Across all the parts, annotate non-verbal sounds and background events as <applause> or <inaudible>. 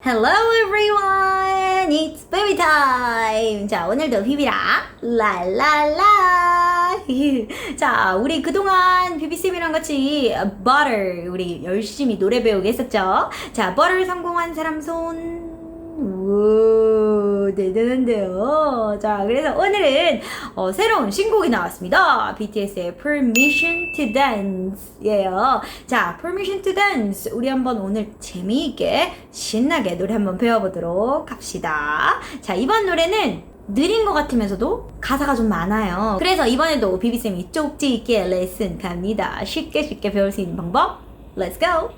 Hello everyone! It's baby time! 자, 오늘도 비비랑 랄랄라! <laughs> 자, 우리 그동안 비비쌤이랑 같이 Butter 우리 열심히 노래 배우게 했었죠? 자, Butter 성공한 사람 손. 우 대단한데요. 자, 그래서 오늘은 어, 새로운 신곡이 나왔습니다. BTS의 Permission to Dance 예요. 자, Permission to Dance. 우리 한번 오늘 재미있게 신나게 노래 한번 배워보도록 합시다. 자, 이번 노래는 느린 것 같으면서도 가사가 좀 많아요. 그래서 이번에도 비비쌤이 쪽지 있게 레슨 갑니다. 쉽게 쉽게 배울 수 있는 방법. Let's go!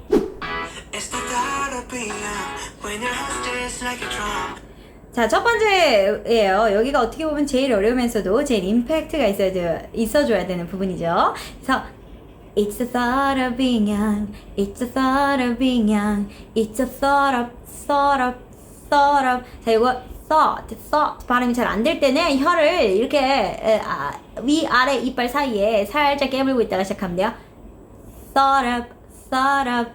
자, 첫 번째예요. 여기가 어떻게 보면 제일 어려우면서도 제일 임팩트가 있어줘, 있어줘야 되는 부분이죠. 그래서 It's the thought of being young. It's the thought of being young. It's the thought of, thought of, thought of. 자, 이거 thought, thought 발음이 잘 안 될 때는 혀를 이렇게 에, 아, 위 아래 이빨 사이에 살짝 깨물고 있다가 시작하면 돼요. thought of, thought of.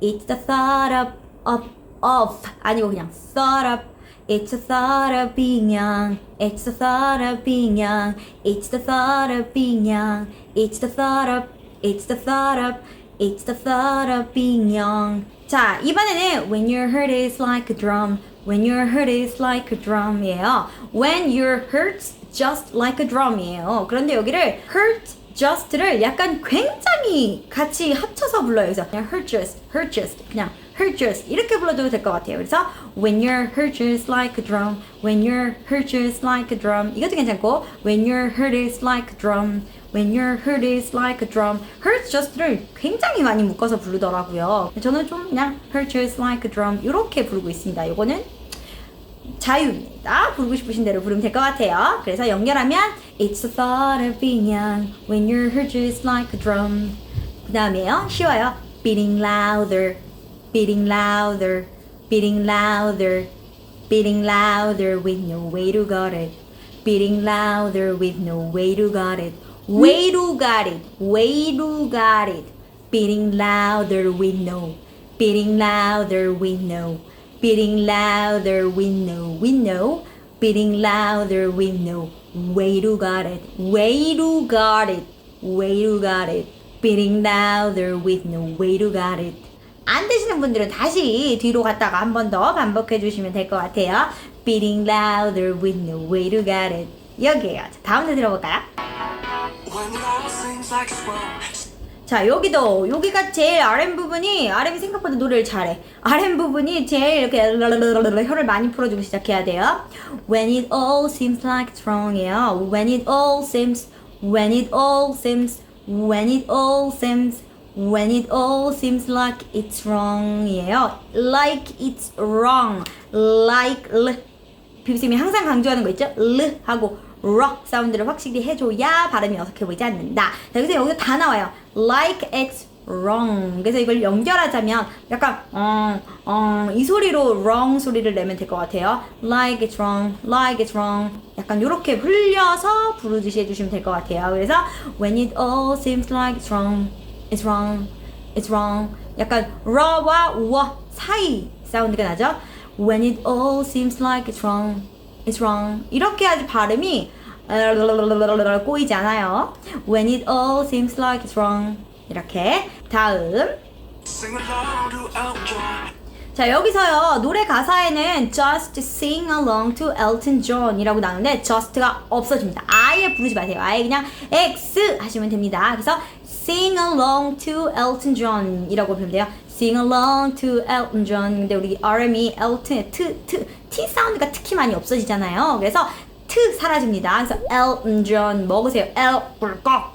It's the thought of, of, of. 아니고 그냥 thought of. It's the thought of being young. It's the thought of being young. It's the thought of being young. It's the thought of. It's the thought of. It's the thought of being young. 자, 이번에는 when your heart is like a drum. When your heart is like a drum이에요. When your hurts just like a drum이에요. 그런데 여기를 hurt Just를 약간 굉장히 같이 합쳐서 불러요. 그래서 그냥 hurt just, hurt just, 그냥 hurt just 이렇게 불러도 될 것 같아요. 그래서 when your hurt just like a drum, when your hurt just like a drum 이것도 괜찮고 when your hurt is like a drum, when your hurt is like a drum, hurt just를 굉장히 많이 묶어서 부르더라고요. 저는 좀 그냥 hurt just like a drum 이렇게 부르고 있습니다. 이거는 자유입니다. 부르고 싶으신 대로 부르면 될 것 같아요. 그래서 연결하면 It's the thought of being young when your heart just like a drum. 그 다음에요. 쉬워요. Beating louder, beating louder, beating louder, beating louder with no way to got it. Beating louder with no way to got it. Way to got it. Way to got it. Beating louder with no. Beating louder with no. Beating louder. With no. Beating louder no. Way to got it. Way to got it. Way to got it. Beating louder no. Way to got it. 안 되시는 분들은 다시 뒤로 갔다가 한 번 더 반복해 주시면 될 것 같아요. Beating louder no way to get it. 여기에요. 자, 다음 대 들어볼까요? 자, 여기도 여기가 제일 RM 부분이 RM이 생각보다 노래를 잘해. RM 부분이 제일 이렇게 랄랄랄랄랄 혀를 많이 풀어주고 시작해야 돼요. When it all seems like it's wrong이에요. When it all seems, when it all seems, when it all seems, when it all seems like it's wrong이에요. Like it's wrong, like l. 비비쌤이 항상 강조하는 거 있죠? 르 하고 러 사운드를 확실히 해줘야 발음이 어색해 보이지 않는다. 자, 여기서 여기서 다 나와요. Like it's wrong. 그래서 이걸 연결하자면 약간 어, 어, 이 소리로 wrong 소리를 내면 될 것 같아요. Like it's wrong, like it's wrong. 약간 이렇게 흘려서 부르듯이 해주시면 될 것 같아요. 그래서 when it all seems like it's wrong, it's wrong, it's wrong. 약간 러와 워 사이 사운드가 나죠. When it all seems like it's wrong, it's wrong. 이렇게 하지 발음이 꼬이지 않아요. When it all seems like it's wrong. 이렇게. 다음. 자, 여기서요, 노래 가사에는 just sing along to Elton John 이라고 나오는데, just가 없어집니다. 아예 부르지 마세요. 아예 그냥 X 하시면 됩니다. 그래서 sing along to Elton John 이라고 부르면 돼요. Sing along to Elton John. 근데 우리 RM이 Elton의 트, 트, T 사운드가 특히 많이 없어지잖아요. 그래서 트 사라집니다. 그래서 Elton John 먹으세요. L 꿀꺽.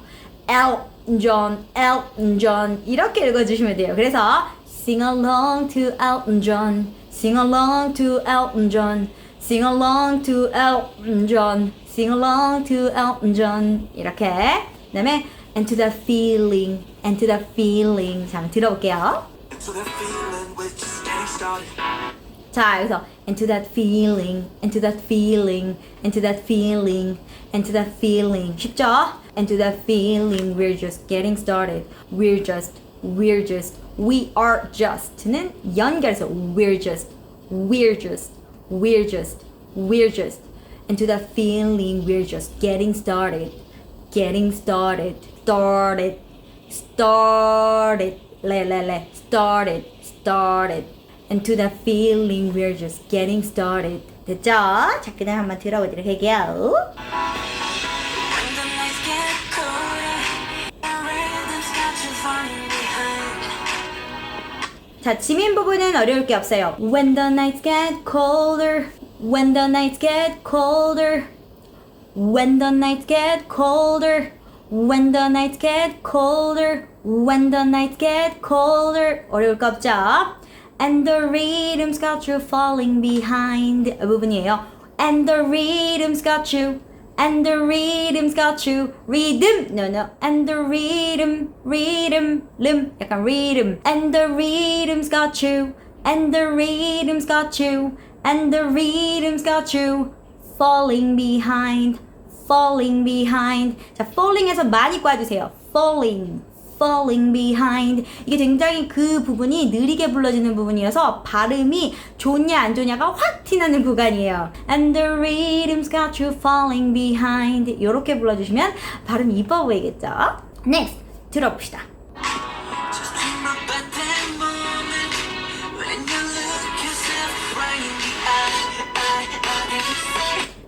Elton John, Elton John 이렇게 읽어주시면 돼요. 그래서 Sing along to Elton John, sing along to Elton John, sing along to Elton John, sing along to Elton John 이렇게 그 다음에 and to that feeling, and to that feeling 자 들어볼게요. Into the feeling we're just getting started. 자 여기서 and to that feeling, and to that feeling, and to that feeling, and to that feeling 쉽죠? And to that feeling we're just getting started. We're just, we're just, we are just는 연결해서 we're just, we're just, we're just, we're just, and to that feeling we're just getting started, getting started, started, started, le le le, started, started, and to that feeling we're just getting started. 됐죠? 자, 그다음 한번 들어보도록 할게요. When the nights get colder, the rhythm's got you falling behind. 자, 지민 부분은 어려울 게 없어요. When the nights get colder, when the nights get colder, when the nights get colder, when the nights get colder, when the nights get colder. 어려울 거 없죠? And the rhythm's got you falling behind. 이 부분이에요. And the rhythm's got you. And the rhythm's got you. Rhythm. No, no. And the rhythm, rhythm, 름. 약간 rhythm. And the rhythm's got you. And the rhythm's got you. And the rhythm's got you. Falling behind. Falling behind. 자, falling에서 많이 꽈주세요. Falling. Falling behind. 이게 굉장히 그 부분이 느리게 불러지는 부분이어서 발음이 좋냐 안 좋냐가 확 티나는 구간이에요. And the rhythm's got you falling behind. 이렇게 불러주시면 발음이 이뻐 보이겠죠? Next 들어봅시다.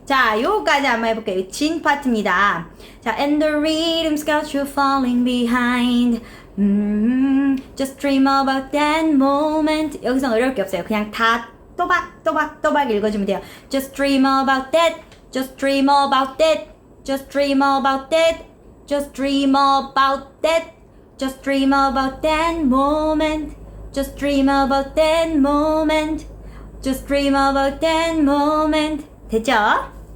자, 요거까지 한번 해볼게요. 진 파트입니다. 자, and the rhythm's got you falling behind. 음, just dream about that moment. 여기서 어려울 게 없어요. 그냥 다 또박 또박 또박 읽어주면 돼요. Just dream about that. Just dream about that. Just dream about that. Just dream about that. Just dream about that moment. Just dream about that moment. Just dream about that moment. 됐죠?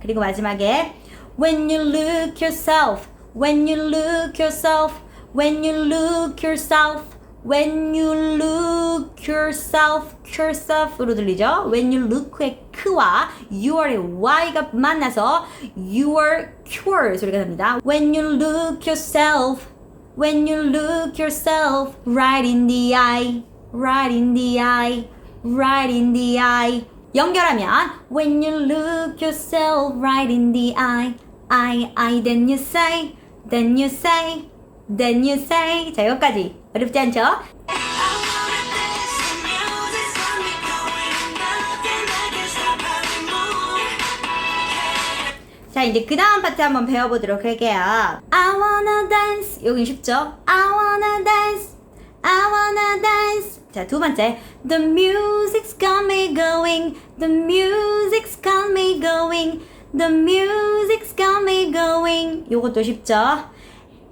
그리고 마지막에 When you look yourself, when you look yourself, when you look yourself, when you look yourself, yourself으로 들리죠? When you look의 그와 you의 y가 만나서 your cure 소리가 납니다. When you look yourself, when you look yourself right in the eye, right in the eye, right in the eye. 연결하면 when you look yourself right in the eye, eye, eye, then you say, then you say, then you say. 자, 여기까지 어렵지 않죠? I. 자, 이제 그 다음 파트 한번 배워보도록 할게요. I wanna dance. 여긴 쉽죠? I wanna dance. I wanna dance. 자, 두 번째. The music's got me going. The music's got me going. The music's got me going. 요것도 쉽죠?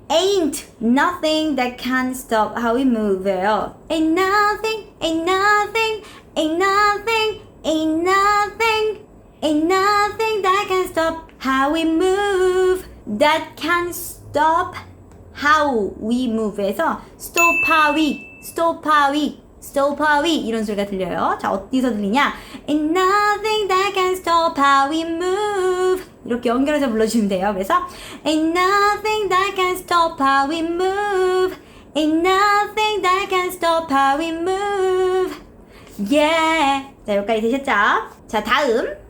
Ain't nothing that can stop how we move예요. Ain't nothing, ain't nothing, ain't nothing, ain't nothing, ain't nothing that can stop how we move. That can stop how we move에서 stop how we, stop how we, stop how we 이런 소리가 들려요. 자 어디서 들리냐? Ain't nothing that can stop how we move. 이렇게 연결해서 불러주면 돼요. 그래서 Ain't nothing that can stop how we move. Ain't nothing that can stop how we move. Yeah. 자 여기까지 되셨죠? 자 다음.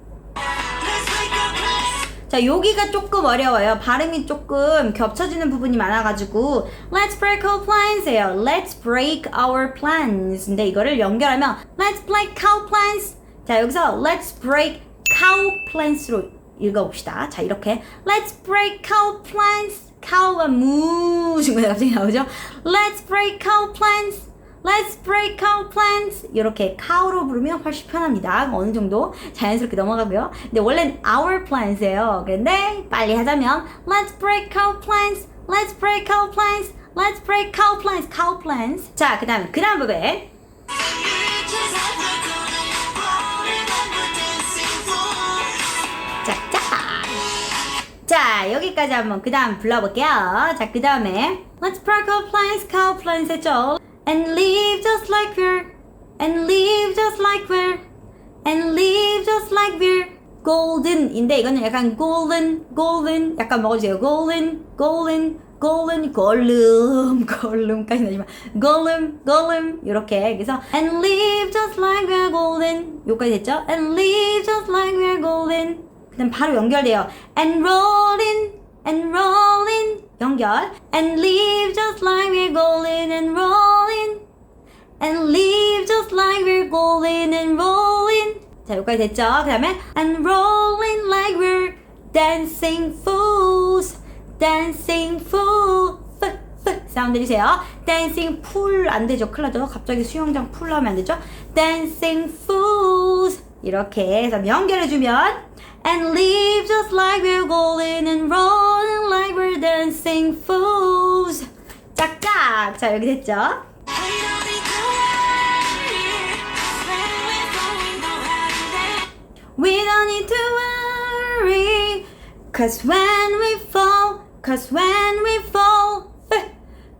자, 여기가 조금 어려워요. 발음이 조금 겹쳐지는 부분이 많아가지고 Let's break our plans예요. Let's break our plans. 근데 이거를 연결하면 Let's break cow plans. 자, 여기서 Let's break cow plans로 읽어봅시다. 자, 이렇게 Let's break cow plans. cow가 무 중간에 갑자기 나오죠. Let's break cow plans. Let's break cow plans. 이렇게 cow로 부르면 훨씬 편합니다. 어느 정도 자연스럽게 넘어가고요. 근데 원래는 our plans예요. 그런데 빨리 하자면 Let's break cow plans. Let's break cow plans. Let's break cow plans. cow plans. 자, 그다음 그다음 부분. 자, 여기까지 한번 그 다음 불러볼게요. 자, 그 다음에 Let's break our plans, cow plans 했죠. And live just like we're, and live just like we're, and live just like we're golden인데 이거는 약간 golden, golden 약간 먹어주세요. golden, golden, golden golem gollem까지 나지만 golem golem 이렇게 그래서 and live just like we're golden 여기까지 됐죠? and live just like we're golden 그다음 바로 연결돼요 and rolling and rolling 연결 and live just like we're golden and rolling and live just like we're golden and rolling 자 여기까지 됐죠? 그 다음에 and rolling like we're dancing fools dancing fool f, f 사운드 해주세요 dancing pool 안 되죠 큰일 나죠 갑자기 수영장 풀 하면 안 되죠 dancing fools 이렇게 해서 연결해주면 and live just like we're golden and rolling like we're dancing fools 짝짝 자 여기 됐죠? We don't need to worry. When we're going, know how to dance. We don't need to worry. Cause when we fall, cause when we fall, eh,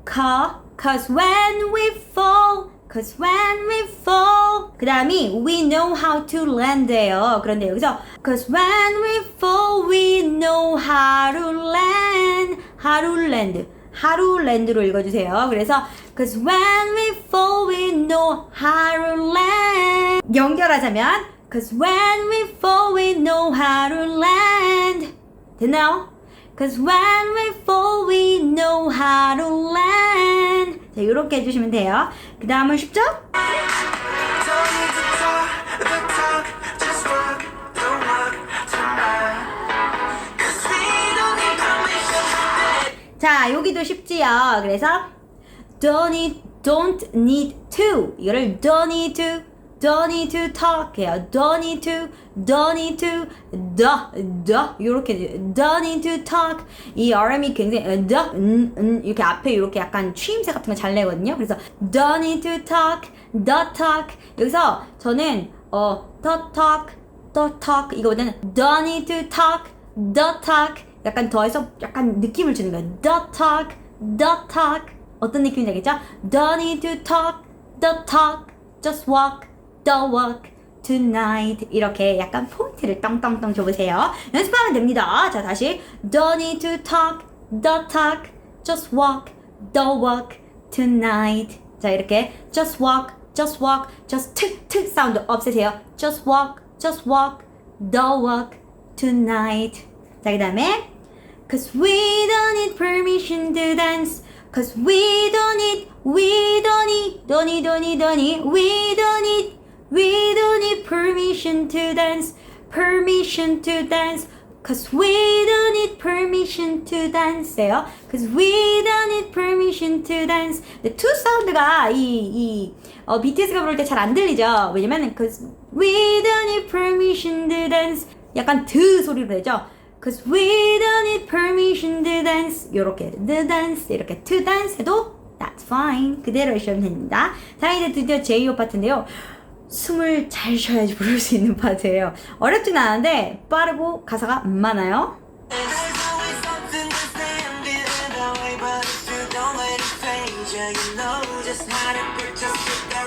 ca- cause when we fall, <laughs> cause when we fall. 그 다음이 we know how to land예요. 그런데 여기서 cause when we fall, we know how to land. how to land. 하루 랜드로 읽어주세요. 그래서 cause when we fall we know how to land 연결하자면 cause when we fall we know how to land 됐나요? Cause when we fall we know how to land 자 이렇게 해주시면 돼요. 그 다음은 쉽죠? 자 여기도 쉽지요. 그래서 don't need, don't need to 이거를 don't need to don't need to talk 해요. don't need to don't need to the the 이렇게 don't need to talk 이 RM이 굉장히 어, the 음, 음, 이렇게 앞에 이렇게 약간 추임새 같은 거 잘 내거든요. 그래서 don't need to talk the talk 여기서 저는 어 the talk the talk 이거보다는 don't need to talk the talk 약간 더해서 약간 느낌을 주는 거예요. the talk the talk 어떤 느낌인지 알겠죠? don't need to talk the talk just walk the walk tonight 이렇게 약간 포인트를 땅땅땅 줘보세요. 연습하면 됩니다. 자 다시 don't need to talk the talk just walk the walk tonight 자 이렇게 just walk just walk just 트트 사운드 없애세요. just walk just walk the walk tonight 자 그 다음에 Cause we don't need permission to dance. Cause we don't need, we don't need, don't need, don't need, don't need, we don't need, we don't need permission to dance. Permission to dance. Cause we don't need permission to dance예요. Cause we don't need permission to dance. 근데 to 사운드가 이, 이, 어, BTS가 부를 때 잘 안 들리죠? 왜냐면, cause we don't need permission to dance. 약간 드 소리로 되죠? Cause we don't need permission to dance. 요렇게 the dance 이렇게 to dance 해도 that's fine. 그대로 하시면 됩니다. 자 이제 드디어 제2호 파트인데요. 숨을 잘 쉬어야지 부를 수 있는 파트예요. 어렵진 않은데 빠르고 가사가 많아요.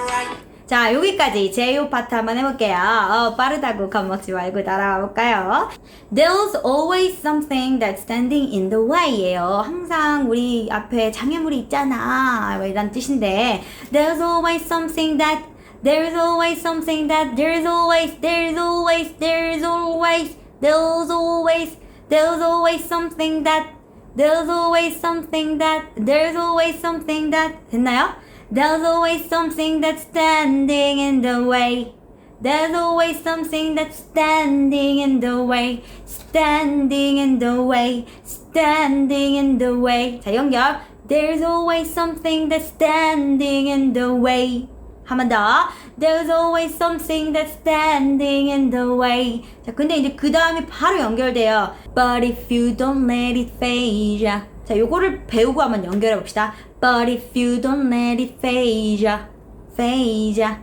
Way. 자, 여기까지 제2호 파트 한번 해볼게요. 어, 빠르다고 겁먹지 말고 따라가 볼까요? There's always something that's standing in the way예요. 항상 우리 앞에 장애물이 있잖아. 뭐 이런 뜻인데 There's always something that There's always something that There's always There's always There's always There's always There's always something that There's always something that There's always something that 됐나요? There's always something that's standing in the way. There's always something that's standing in the way. Standing in the way. Standing in the way. 자, 연결. There's always something that's standing in the way. 한 번 더. There's always something that's standing in the way. 자, 근데 이제 그 다음에 바로 연결돼요. But if you don't let it phase ya. 자, 요거를 배우고 한번 연결해 봅시다. But if you don't let it phase ya. phase ya.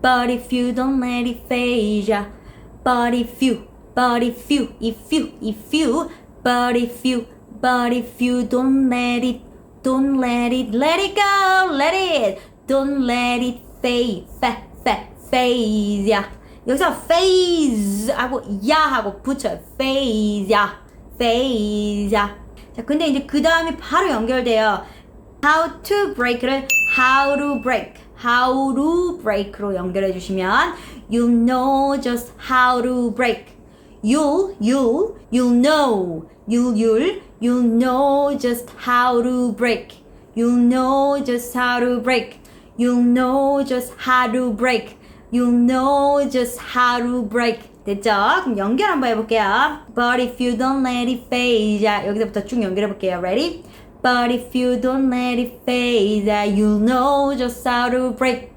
But if you don't let it phase ya. But if you, but if you, if you, if you, but if you, but if you don't let it, don't let it, let it go, let it, don't let it fa, phase 야. 여기서 phase 하고 야 하고 붙여요. phase 야, phase 야. 자, 근데 이제 그 다음에 바로 연결돼요. How to break를 how to break, how to break로 연결해 주시면 you know just how to break. You'll, you'll, you'll know, you'll, you'll, you'll know just how to break. You'll know just how to break. You'll know just how to break. You'll know just how to break. 됐죠? 그럼 연결 한번 해볼게요. But if you don't let it fade. 자, 여기서부터 쭉 연결해볼게요. Ready? But if you don't let it fade, you'll know just how to break.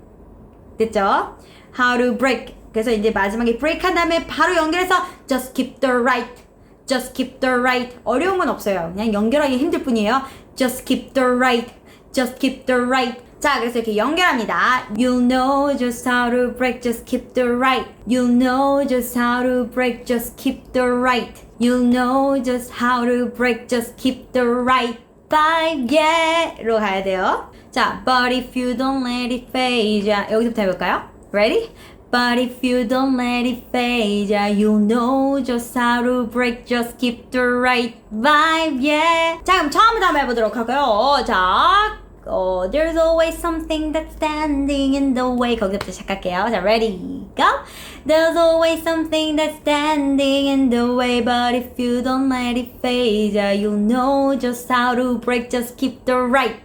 됐죠? How to break. 그래서 이제 마지막에 break 한 다음에 바로 연결해서 just keep the right. Just keep the right. 어려운 건 없어요. 그냥 연결하기 힘들 뿐이에요. Just keep the right. Just keep the right. 자, 그래서 이렇게 연결합니다. You know just how to break, just keep the right. You know just how to break, just keep the right. You know just how to break, just keep the right. Five, yeah!로 가야 돼요. 자, but if you don't let it fade. 자, 여기서부터 해볼까요? Ready? But if you don't let it fade, you know just how to break, just keep the right vibe, yeah. 자, 그럼 처음부터 한번 해보도록 할까요? 자, 어, there's always something that's standing in the way. 거기부터 시작할게요. 자, ready, go. There's always something that's standing in the way, but if you don't let it fade, yeah, you know just how to break, just keep the right.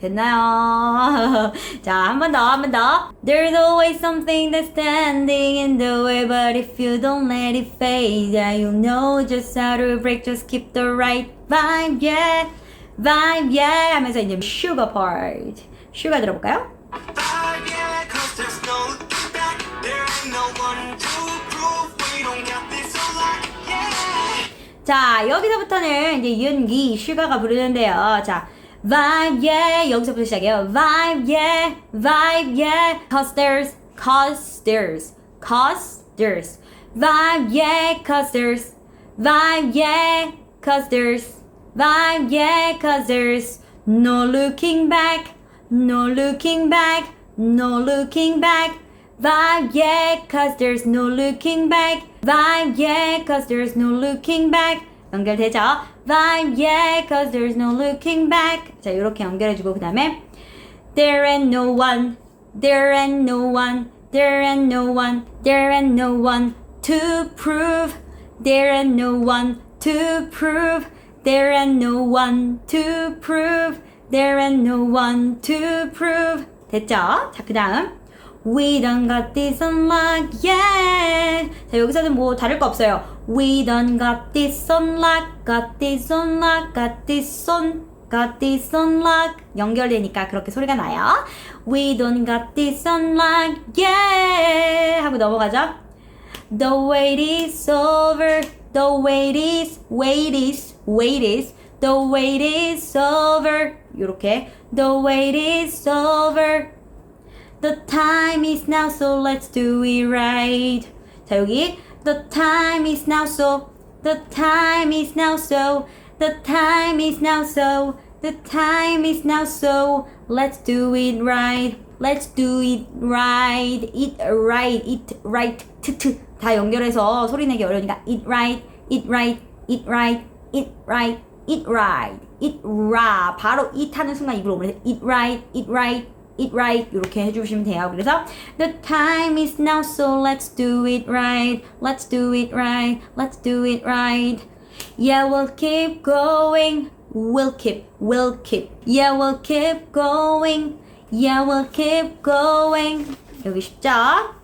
됐나요? <laughs> 자, 한 번 더, 한 번 더. There's always something that's standing in the way, but if you don't let it fade, yeah, you know just how to break, just keep the right vibe, yeah. Vibe, yeah. 하면서 이제 sugar part. sugar 들어볼까요? 자, 여기서부터는 이제 윤기, 슈가가 부르는데요. 자, vibe, yeah. 여기서부터 시작해요. vibe, yeah. vibe, yeah. cause there's, cause there's, cause there's. vibe, yeah. cause there's, vibe, yeah. cause there's, vibe, yeah. cause there's no looking back, no looking back, no looking back. Vibe, yeah, cause there's no looking back. Vibe, yeah, cause there's no looking back. 연결되죠? Vibe, yeah, cause there's no looking back. 자, 이렇게 연결해주고, 그 다음에 There ain't no one, there ain't no one, there ain't no one, there ain't no one to prove. There ain't no one to prove. There ain't no one to prove. There ain't no one to prove. 됐죠? 자, 그 다음. We done got this unlocked, yeah. 자, 여기서는 뭐 다를 거 없어요. We done got this unlocked, got this unlocked, got this on, got this unlocked. 연결되니까 그렇게 소리가 나요. We done got this unlocked, yeah. 하고 넘어가죠. The wait is over. The wait is, wait is, wait is. The wait is over. 이렇게. The wait is over. The time is now, so let's do it right. 자, 여기. The time is now, so. The time is now, so. The time is now, so. The time is now, so. Let's do it right. Let's do it right. It right. It right. 트, 트. 다 연결해서 소리 내기 어려우니까 it right. It right. It right. It right. It right. It right. 바로 it 하는 순간 입으로 오면서 it right. It right. it right 이렇게 해주시면 돼요. 그래서 the time is now, so let's do it right. Let's do it right. Let's do it right. Yeah, we'll keep going. We'll keep. We'll keep. Yeah, we'll keep going. Yeah, we'll keep going. 여기 쉽죠?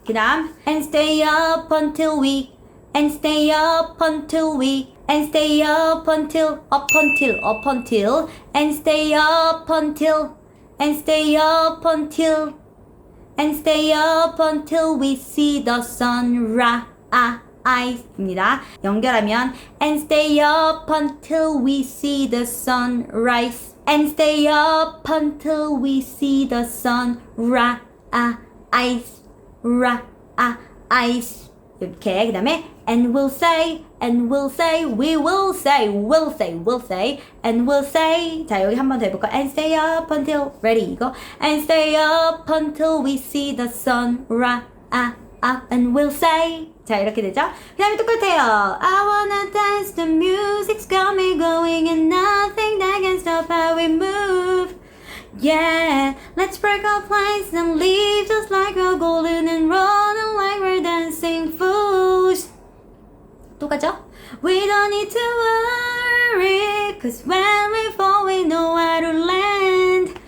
그다음 and stay up until we and stay up until we and stay up until up until up until and stay up until and stay up until and stay up until we see the sunrise입니다. 연결하면 and stay up until we see the sunrise and stay up until we see the sunrise rise 이렇게 그 다음에 and we'll say and we'll say we will say will say will say and we'll say 자 여기 한 번 더 해볼까 and stay up until ready 이거 and stay up until we see the sunrise up and we'll say 자 이렇게 되죠 그 다음에 똑같아요 I wanna dance the music's got me going and nothing that can stop how we move Yeah, let's break our plans and leave just like we're golden and running like we're dancing fools. 똑같죠? We don't need to worry, cause when we fall, we know where to land.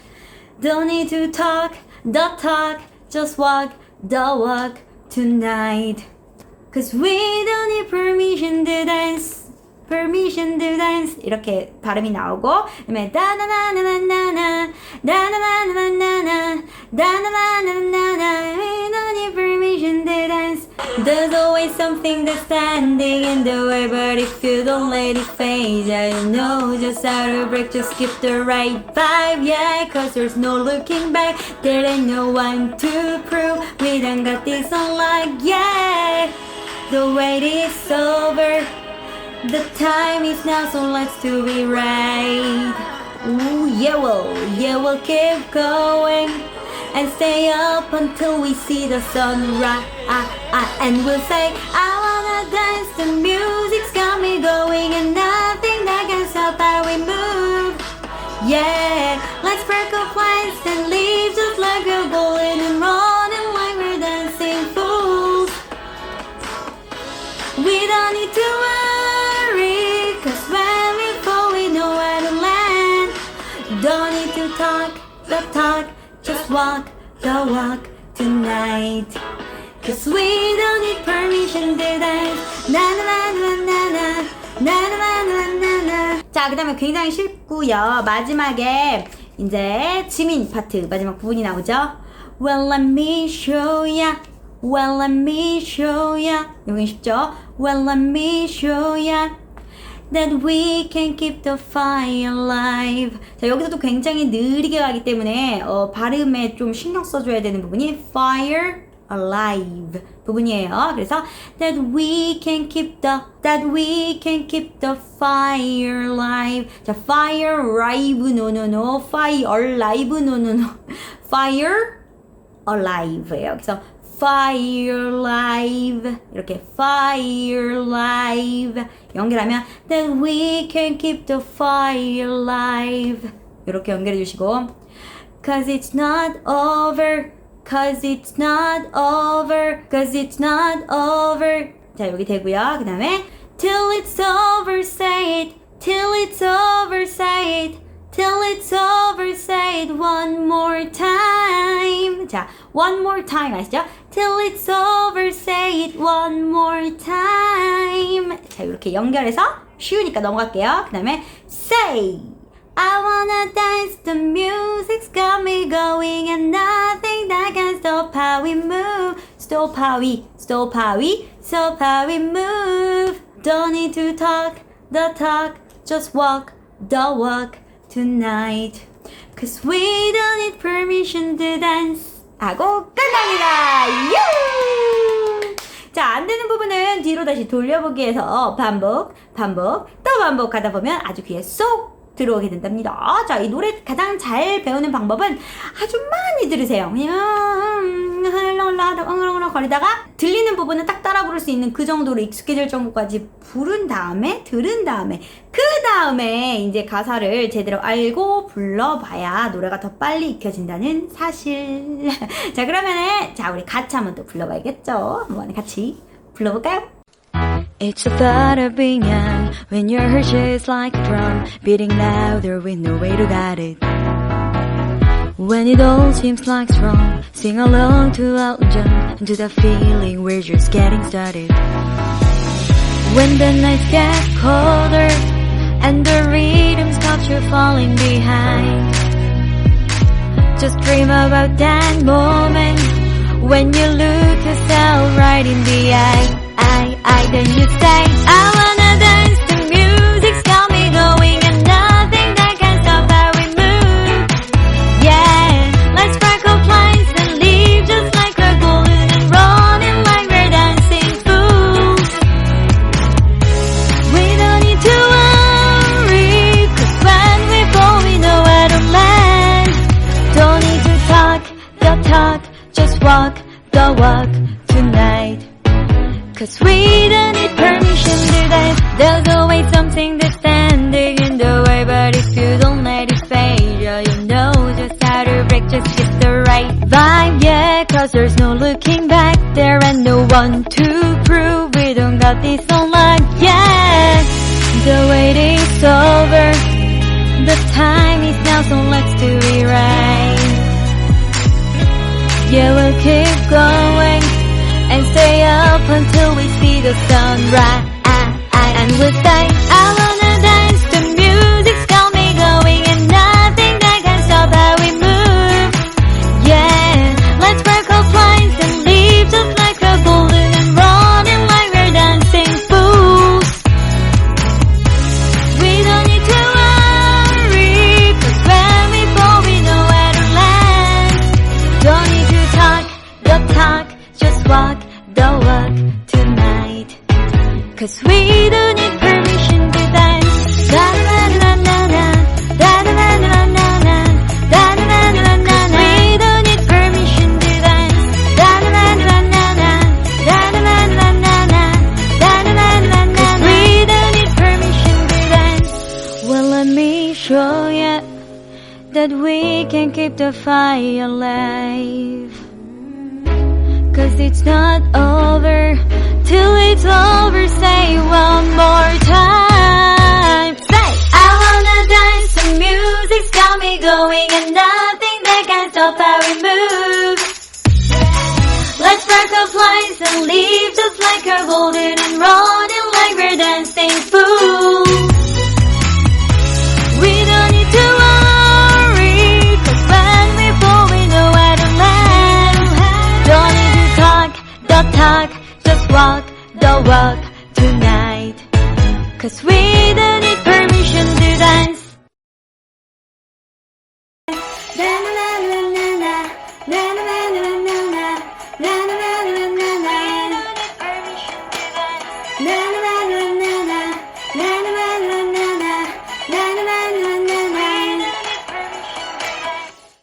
Don't need to talk, the talk, just walk, the walk tonight. Cause we don't need permission to dance. permission to dance 이렇게 발음이 나오고 그다음에 다나나나나나나 다나나나나나 다나나나나나 There's always something that's standing in the way but if you don't let it fade you know just how to break. Just keep the right vibe yeah cause there's no looking back. There ain't no one to prove. We done got this on like yeah. The wait is over. The time is now, so let's do it right. Ooh, yeah, we'll, yeah, we'll keep going and stay up until we see the sunrise. And we'll say, I wanna dance, the music's got me going, and nothing that can stop how we move. Yeah, let's break our plans and leave just like we're going and running like we're dancing fools. We don't need to worry, cause when we fall, we know where to land. Don't need to talk the talk, walk the walk tonight. Cause we don't need permission to dance. Na na na na na na. Na na na na na na. 자, 그 다음에 굉장히 쉽고요. 마지막에 이제 지민 파트 마지막 부분이 나오죠. Well, let me show ya. Well, let me show ya. 여기 쉽죠? Well, let me show ya. That we can keep the fire alive. 자, 여기서도 굉장히 느리게 가기 때문에 어, 발음에 좀 신경 써줘야 되는 부분이 fire alive 부분이에요. 그래서 that we can keep the that we can keep the fire alive. 자, fire alive no no no fire alive no no no fire alive예요. 그래서 fire alive 이렇게 fire alive 연결하면 that we can keep the fire alive 이렇게 연결해 주시고 cause it's not over cause it's not over cause it's not over 자 여기 되고요 그 다음에 till it's over say it till it's over say it Till it's over, say it one more time. 자, one more time 아시죠? Till it's over, say it one more time. 자, 이렇게 연결해서 쉬우니까 넘어갈게요. 그 다음에 say. I wanna dance, the music's got me going and nothing that can stop how we move. Stop how we, stop how we, stop how we move. Don't need to talk, the talk, just walk, the walk. tonight. Cause we don't need permission to dance. 하고 끝납니다. 유! 자, 안 되는 부분은 뒤로 다시 돌려보기해서 반복, 반복, 또 반복하다 보면 아주 귀에 쏙 들어오게 된답니다. 자, 이 노래 가장 잘 배우는 방법은 아주 많이 들으세요. 그냥 흥얼흥얼 거리다가 들리는 부분은 딱 따라 부를 수 있는 그 정도로 익숙해질 정도까지 부른 다음에 들은 다음에 그 다음에 이제 가사를 제대로 알고 불러봐야 노래가 더 빨리 익혀진다는 사실. 자, 그러면은 자, 우리 같이 한번 또 불러봐야겠죠? 한번 같이 불러볼까요? It's the thought of being young when your heart is like a drum beating louder with no way to guide it. When it all seems like it's wrong, sing along to Elton John into the feeling we're just getting started. When the nights get colder and the rhythms got you falling behind, just dream about that moment when you look yourself right in the eye. I, I, then you say, I go walk tonight. Cause we don't need permission to dive There's always something that's standing in the way But if you don't let it fade yeah, You know just how to break. Just get the right vibe Yeah, cause there's no looking back There ain't no one to prove. We don't got this on lock Yeah, the wait is over. The time is now so let's do it right. Yeah, we'll keep going and stay up until we see the sunrise. And with that, I will. walk tonight. Cause we